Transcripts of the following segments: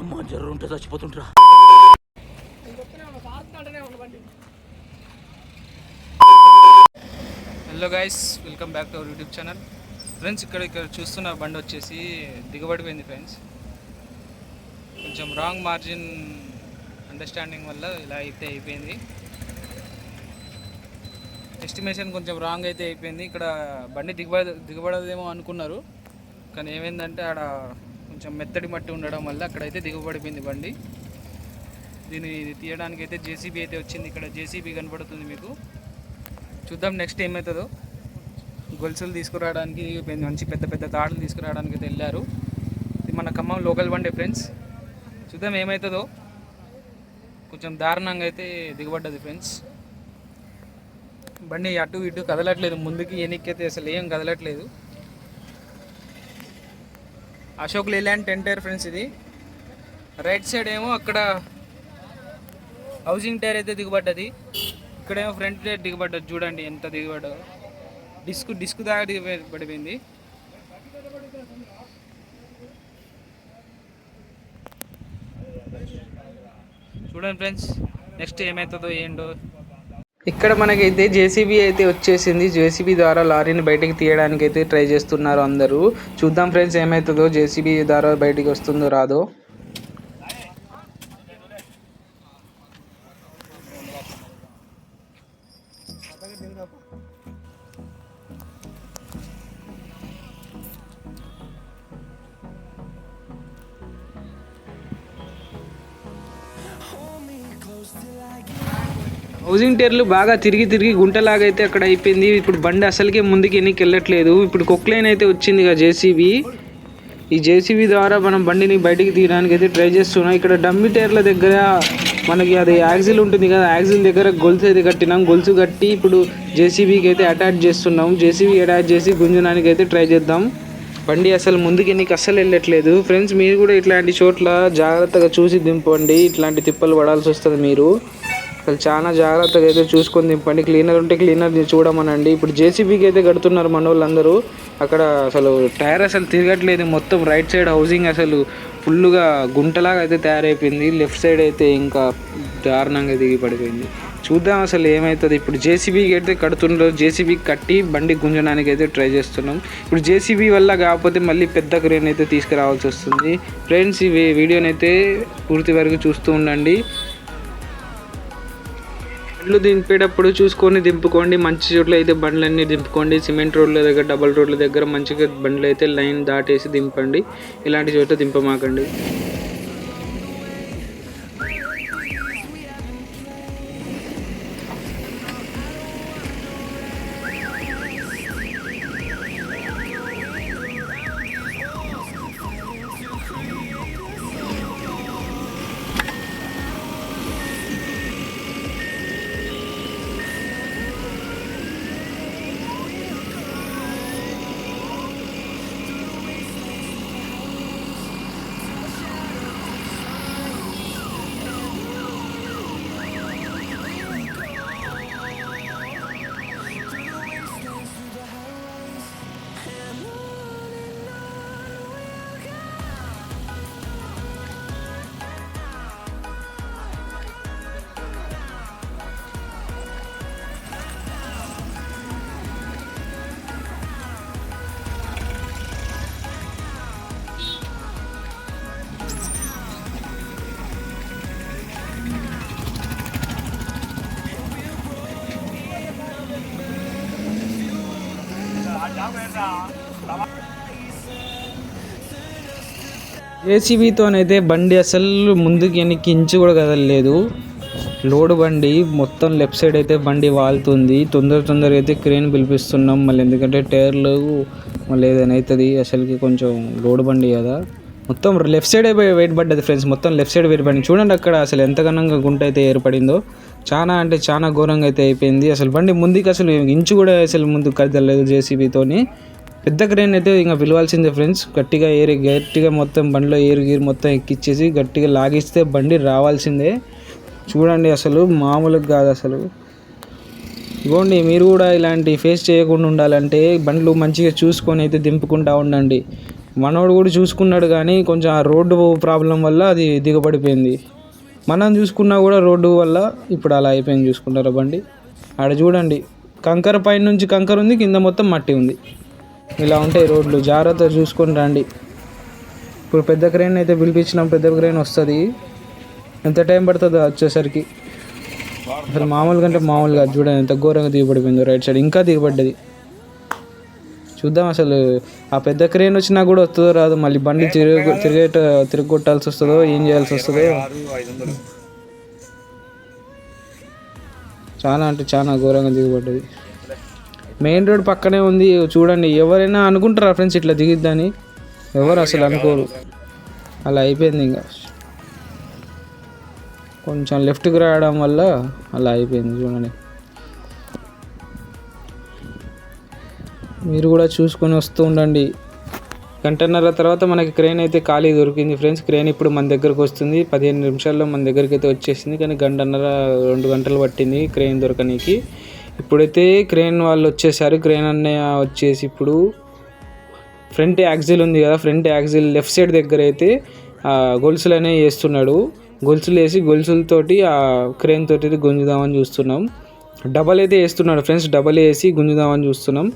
అమ్మ జర్రు ఉంటే hello guys welcome back to our YouTube channel friends ఇక్కడ ఇక్కడ చూస్తున్న బండి వచ్చేసి దిగబడిపోయింది ఫ్రెండ్స్ కొంచెం రాంగ్ మార్జిన్ అండర్స్టాండింగ్ వల్ల ఇలా అయితే అయిపోయింది. ఎస్టిమేషన్ కొంచెం రాంగ్ అయితే అయిపోయింది. ఇక్కడ బండి దిగబడ దిగబడదేమో అనుకున్నారు. కానీ ఏమైందంటే ఆడ కొంచెం మెత్తడి మట్టి ఉండడం వల్ల అక్కడైతే దిగబడిపోయింది బండి. దీన్ని తీయడానికి అయితే జేసీబీ అయితే వచ్చింది. ఇక్కడ జేసీబీ కనబడుతుంది మీకు. చూద్దాం నెక్స్ట్ ఏమవుతుందో. గొలుసులు తీసుకురావడానికి మంచి పెద్ద పెద్ద తాడులు తీసుకురావడానికి అయితే వెళ్ళారు. ఇది మన ఖమ్మం లోకల్ బండి ఫ్రెండ్స్ చూద్దాం ఏమవుతుందో కొంచెం దారుణంగా అయితే దిగబడ్డది ఫ్రెండ్స్. బండి అటు ఇటు కదలట్లేదు ముందుకి వెనక్కి అసలు ఏం కదలట్లేదు. Ashok Leyland ten tyre friends ఇది. రైట్ సైడ్ ఏమో అక్కడ హౌసింగ్ టైర్ అయితే దిగబడ్డది. ఇక్కడేమో ఫ్రంట్ టైర్ దిగబడ్డది చూడండి ఎంత దిగబడ్డదో. డిస్క్ డిస్క్ దాకా దిగబడిపోయింది చూడండి ఫ్రెండ్స్ నెక్స్ట్ ఏమవుతుందో ఏంటో. ఇక్కడ మనకైతే జేసీబీ అయితే వచ్చేసింది. జేసీబీ ద్వారా లారీని బయటకు తీయడానికి అయితే ట్రై చేస్తున్నారు అందరూ. చూద్దాం ఫ్రెండ్స్ ఏమవుతుందో జేసీబీ ద్వారా బయటికి వస్తుందో రాదో. హౌసింగ్ టైర్లు బాగా తిరిగి తిరిగి గుంటలాగా అయితే అక్కడ అయిపోయింది. ఇప్పుడు బండి అసలుకే ముందుకి ఎన్నికి వెళ్ళట్లేదు. ఇప్పుడు కొక్లైన్ అయితే వచ్చింది కదా జేసీబీ. ఈ జేసీబీ ద్వారా మనం బండిని బయటికి తీయడానికి అయితే ట్రై చేస్తున్నాం. ఇక్కడ డమ్మి టైర్ల దగ్గర మనకి అది యాక్సిల్ ఉంటుంది కదా యాక్సిల్ దగ్గర గొలుసు అయితే కట్టినాం. గొలుసు కట్టి ఇప్పుడు జేసీబీకి అయితే అటాచ్ చేస్తున్నాం. జేసీబీ అటాచ్ చేసి గుంజడానికి అయితే ట్రై చేద్దాం. బండి అసలు ముందుకి ఎన్నికి అస్సలు వెళ్ళట్లేదు. ఫ్రెండ్స్ మీరు కూడా ఇట్లాంటి చోట్ల జాగ్రత్తగా చూసి దింపండి. ఇట్లాంటి తిప్పలు పడాల్సి వస్తుంది మీరు. అసలు చాలా జాగ్రత్తగా అయితే చూసుకొని దింపండి. క్లీనర్ ఉంటే క్లీనర్ చూడమనండి. ఇప్పుడు జేసీబీకి అయితే కడుతున్నారు మన వాళ్ళందరూ అక్కడ అసలు టైర్ అసలు తిరగట్లేదు. మొత్తం రైట్ సైడ్ హౌసింగ్ అసలు ఫుల్గా గుంటలాగా అయితే తయారైపోయింది. లెఫ్ట్ సైడ్ అయితే ఇంకా దారుణంగా దిగి పడిపోయింది. చూద్దాం అసలు ఏమవుతుంది ఇప్పుడు జేసీబీకి అయితే కడుతుండో జేసీబీ కట్టి బండి గుంజడానికి అయితే ట్రై చేస్తున్నాం. ఇప్పుడు జేసీబీ వల్ల కాకపోతే మళ్ళీ పెద్ద క్రేన్ అయితే తీసుకురావాల్సి వస్తుంది. ఫ్రెండ్స్ ఈ వీడియోని అయితే పూర్తి వరకు చూస్తూ ఉండండి. బండ్లు దింపేటప్పుడు చూసుకొని దింపుకోండి. మంచి చోట్ల అయితే బండ్లన్నీ దింపుకోండి. సిమెంట్ రోడ్ల దగ్గర డబల్ రోడ్ల దగ్గర మంచిగా బండ్లు అయితే లైన్ దాటేసి దింపండి. ఇలాంటి చోట దింపమాకండి. జేసీబీతోనైతే బండి అసలు ముందుకు వెనక్కి ఇంచు కూడా కదలలేదు. లోడ్ బండి మొత్తం లెఫ్ట్ సైడ్ అయితే బండి వాలుతుంది. తొందర తొందరగా అయితే క్రేన్ పిలిపిస్తున్నాం. మళ్ళీ ఎందుకంటే టైర్లు మళ్ళీ ఏదైనా అవుతుంది. అసలుకి కొంచెం లోడ్ బండి కదా. మొత్తం లెఫ్ట్ సైడ్ వెయిట్ పడ్డది ఫ్రెండ్స్. మొత్తం లెఫ్ట్ సైడ్ వెయిట్ పడింది. చూడండి అక్కడ అసలు ఎంత ఘనంగా గుంట అయితే ఏర్పడిందో. చాలా అంటే చాలా ఘోరంగా అయితే అయిపోయింది. అసలు బండి ముందుకు అసలు ఇంచు కూడా అసలు ముందుకు కదలలేదు జేసీబీతోని. పెద్ద క్రేన్ అయితే ఇంకా పిలవాల్సిందే ఫ్రెండ్స్. గట్టిగా ఏరి గట్టిగా మొత్తం బండిలో ఏరు గీరు మొత్తం ఎక్కిచ్చేసి గట్టిగా లాగిస్తే బండి రావాల్సిందే. చూడండి అసలు మామూలుగా కాదు అసలు. ఇవ్వండి మీరు కూడా ఇలాంటి ఫేస్ చేయకుండా ఉండాలంటే బండ్లు మంచిగా చూసుకొని అయితే దింపుకుంటా ఉండండి. మనోడు కూడా చూసుకున్నాడు కానీ కొంచెం ఆ రోడ్డు ప్రాబ్లం వల్ల అది దిగబడిపోయింది. మనం చూసుకున్నా కూడా రోడ్డు వల్ల ఇప్పుడు అలా అయిపోయింది చూసుకుంటారా బండి? ఆడ చూడండి కంకర పైన నుంచి కంకర ఉంది కింద మొత్తం మట్టి ఉంది. ఇలా ఉంటాయి రోడ్లు జాగ్రత్తగా చూసుకొని రండి. ఇప్పుడు పెద్ద క్రెయిన్ అయితే పిలిపించినాం పెద్ద క్రెయిన్ వస్తుంది. ఎంత టైం పడుతుందో వచ్చేసరికి? అసలు మామూలుగా అంటే మామూలుగా చూడండి ఎంత ఘోరంగా దిగబడిపోయిందో రైట్ సైడ్. ఇంకా దిగబడ్డది చూద్దాం అసలు. ఆ పెద్ద క్రేన్ వచ్చినా కూడా వస్తుందో రాదు మళ్ళీ బండి తిరిగి తిరిగేట తిరగొట్టాల్సి వస్తుందో ఏం చేయాల్సి వస్తుందో. చాలా అంటే చాలా ఘోరంగా దిగబడ్డది. మెయిన్ రోడ్ పక్కనే ఉంది చూడండి. ఎవరైనా అనుకుంటారా ఫ్రెండ్స్ ఇట్లా దిగిద్దని? ఎవరు అసలు అనుకోరు. అలా అయిపోయింది ఇంకా. కొంచెం లెఫ్ట్కి రావడం వల్ల అలా అయిపోయింది చూడండి. మీరు కూడా చూసుకొని వస్తూ ఉండండి. గంటన్నర తర్వాత మనకి క్రేన్ అయితే ఖాళీ దొరికింది. ఫ్రెండ్స్ క్రేన్ ఇప్పుడు మన దగ్గరకు వస్తుంది. పదిహేను నిమిషాల్లో మన దగ్గరికి అయితే వచ్చేసింది. కానీ గంటన్నర రెండు గంటలు పట్టింది క్రేన్ దొరకనీకి. ఇప్పుడైతే క్రేన్ వాళ్ళు వచ్చేసారు. క్రేన్ అన్నయ్య వచ్చేసి ఇప్పుడు ఫ్రంట్ యాక్సిల్ ఉంది కదా. ఫ్రంట్ యాక్సిల్ లెఫ్ట్ సైడ్ దగ్గర అయితే ఆ, గొలుసులు అనేవి వేస్తున్నాడు. గొలుసులు వేసి గొలుసులతోటి ఆ క్రేన్ తోటి అయితే గుంజుదామని చూస్తున్నాం. డబల్ అయితే వేస్తున్నాడు. ఫ్రెండ్స్ డబల్ వేసి గుంజుదామని చూస్తున్నాం.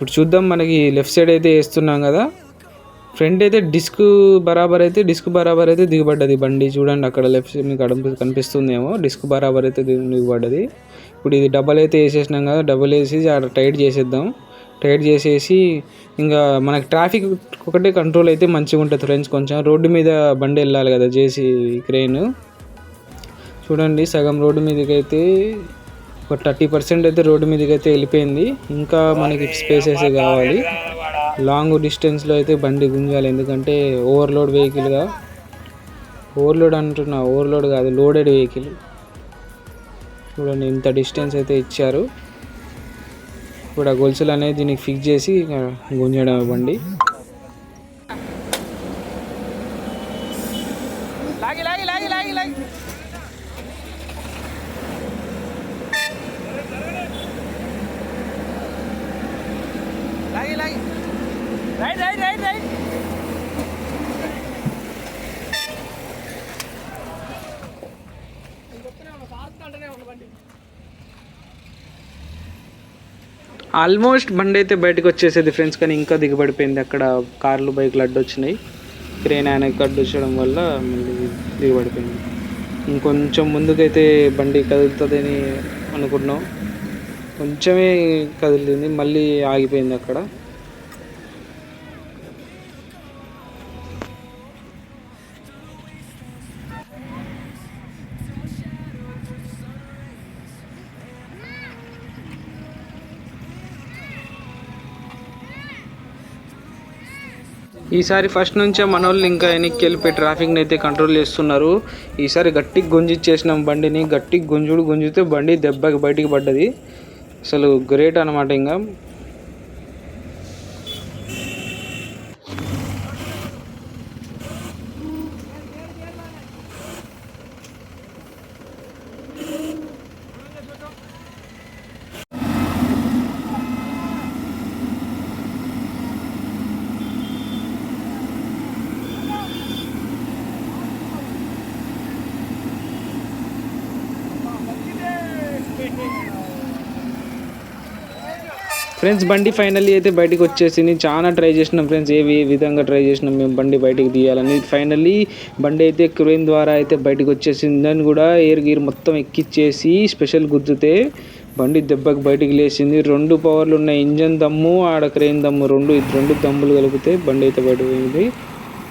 ఇప్పుడు చూద్దాం మనకి లెఫ్ట్ సైడ్ అయితే వేస్తున్నాం కదా. ఫ్రంట్ అయితే డిస్క్ బరాబర్ అయితే డిస్క్ బరాబర్ అయితే దిగబడ్డది. బండి చూడండి అక్కడ లెఫ్ట్ సైడ్ మీకు కనిపిస్తుందేమో. డిస్క్ బరాబర్ అయితే దిగు- దిగబడ్డది. ఇప్పుడు ఇది డబల్ అయితే వేసేసినాం కదా డబల్ వేసి అక్కడ టైట్ చేసేద్దాం. టైట్ చేసేసి ఇంకా మనకి ట్రాఫిక్ ఒకటే కంట్రోల్ అయితే మంచిగా ఉంటుంది ఫ్రెండ్స్ కొంచెం. రోడ్డు మీద బండి వెళ్ళాలి కదా జేసీ క్రెయిన్ చూడండి సగం రోడ్డు మీదకి అయితే ఒక థర్టీ పర్సెంట్ అయితే రోడ్డు మీదకి అయితే వెళ్ళిపోయింది. ఇంకా మనకి స్పేసెస్ కావాలి. లాంగ్ డిస్టెన్స్లో అయితే బండి గుంజాలి. ఎందుకంటే ఓవర్లోడ్ వెహికల్గా ఓవర్లోడ్ అంటున్నా ఓవర్లోడ్ కాదు లోడెడ్ వెహికల్. చూడండి ఇంత డిస్టెన్స్ అయితే ఇచ్చారు. ఇప్పుడు ఆ గొలుసులు అనేది దీనికి ఫిక్స్ చేసి గుంజడం బండి లాగి లాగి లాగి లాగి లాగి లాగి లాగి right right right right almost బండి అయితే బయటకు వచ్చేసేది ఫ్రెండ్స్ కానీ ఇంకా దిగబడిపోయింది. అక్కడ కార్లు బైక్లు అడ్డు వచ్చినాయి క్రేన్ ఆయనకి అడ్డు వచ్చడం వల్ల మళ్ళీ దిగబడిపోయింది. ఇంకొంచెం ముందుకైతే బండి కదులుతుందని అనుకున్నాం. కొంచెమే కదిలింది మళ్ళీ ఆగిపోయింది అక్కడ. ఈసారి ఫస్ట్ నుంచే మన వాళ్ళు ఇంకా వెనక్కి వెళ్ళిపోయి ట్రాఫిక్ని అయితే కంట్రోల్ చేస్తున్నారు. ఈసారి గట్టిగా గుంజిచ్చేసినాం బండిని. గట్టికి గుంజుడు గుంజితే బండి దెబ్బకి బయటికి పడ్డది. అసలు గ్రేట్ అనమాట ఇంకా. ఫ్రెండ్స్ బండి ఫైనల్లీ అయితే బయటకు వచ్చేసింది. చాలా ట్రై చేసినాం ఫ్రెండ్స్ ఏ విధంగా ట్రై చేసినాం మేము బండి బయటకు తీయాలని. ఫైనల్లీ బండి అయితే క్రేన్ ద్వారా అయితే బయటకు వచ్చేసింది. దాన్ని కూడా ఎయిర్ గీర్ మొత్తం ఎక్కిచ్చేసి స్పెషల్ గుద్దుతే బండి దెబ్బకి బయటికి లేచింది. రెండు పవర్లు ఉన్న ఇంజన్ దమ్ము ఆడ క్రేన్ దమ్ము రెండు రెండు దమ్ములు కలిపితే బండి అయితే బయటకు పోయింది.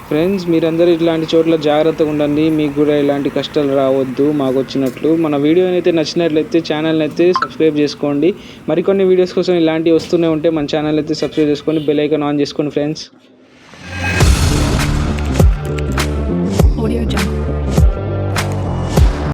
ఫ్రెండ్స్ మీరందరూ ఇట్లాంటి చోట్ల జాగ్రత్తగా ఉండండి. మీకు కూడా ఇలాంటి కష్టాలు రావద్దు మాకు వచ్చినట్లు. మన వీడియో అయితే నచ్చినట్లయితే ఛానల్ని అయితే సబ్స్క్రైబ్ చేసుకోండి. మరికొన్ని వీడియోస్ కోసం ఇలాంటివి వస్తూనే ఉంటే మన ఛానల్ అయితే సబ్స్క్రైబ్ చేసుకోండి. బెల్ ఐకాన్ ఆన్ చేసుకోండి ఫ్రెండ్స్